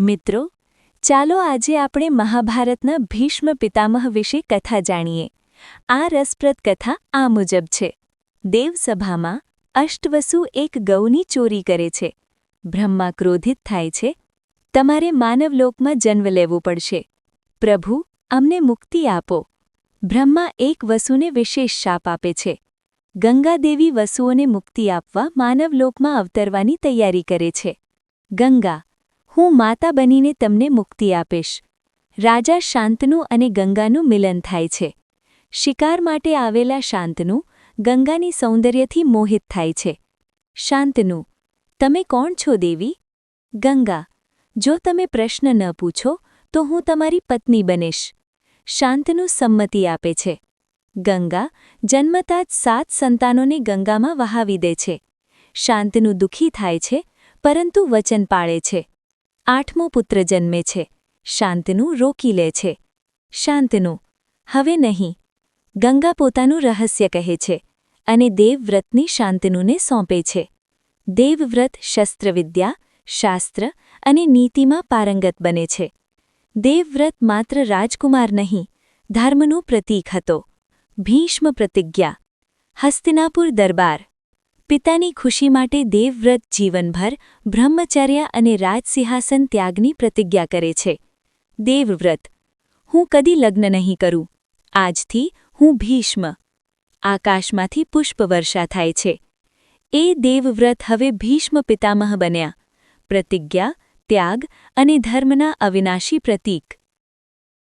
મિત્રો, ચાલો આજે આપણે મહાભારતના ભીષ્મ પિતામહ વિશે કથા જાણીએ. આ રસપ્રદ કથા આ મુજબ છે. દેવસભામાં અષ્ટવસુ એક ગૌની ચોરી કરે છે. બ્રહ્મા ક્રોધિત થાય છે. તમારે માનવલોકમાં જન્મ લેવું પડશે. પ્રભુ, અમને મુક્તિ આપો. બ્રહ્મા એક વસુને વિશેષ શાપ આપે છે. ગંગાદેવી વસુઓને મુક્તિ આપવા માનવલોકમાં અવતરવાની તૈયારી કરે છે. ગંગા હું માતા બનીને તમને મુક્તિ આપીશ. રાજા શાંતનુ અને ગંગાનું મિલન થાય છે. શિકાર માટે આવેલા શાંતનુ ગંગાની સૌંદર્યથી મોહિત થાય છે. શાંતનુ, તમે કોણ છો દેવી? ગંગા, જો તમે પ્રશ્ન ન પૂછો, તો હું તમારી પત્ની બનીશ. શાંતનુ સંમતિ આપે છે. ગંગા, જન્મતા જ સાત સંતાનોને ગંગામાં વહાવી દે છે. શાંતનુ દુઃખી થાય છે, પરંતુ વચન પાળે છે. આઠમો પુત્ર જન્મે છે. શાંતનું રોકી લે છે. શાંતનું, હવે નહીં. ગંગા પોતાનું રહસ્ય કહે છે અને દેવવ્રતની શાંતનુને સોંપે છે. દેવવ્રત શસ્ત્રવિદ્યા, શાસ્ત્ર અને નીતિમાં પારંગત બને છે. દેવવ્રત માત્ર રાજકુમાર નહીં, ધર્મનું પ્રતીક હતો. ભીષ્મ પ્રતિજ્ઞા, હસ્તિનાપુર દરબાર. પિતાની ખુશી માટે દેવવ્રત જીવનભર બ્રહ્મચર્ય અને રાજસિંહાસન ત્યાગની પ્રતિજ્ઞા કરે છે. દેવવ્રત, હું કદી લગ્ન નહીં કરું. આજથી હું ભીષ્મ. આકાશમાંથી પુષ્પવર્ષા થાય છે. એ દેવવ્રત હવે ભીષ્મ પિતામહ બન્યા. પ્રતિજ્ઞા, ત્યાગ અને ધર્મના અવિનાશી પ્રતીક.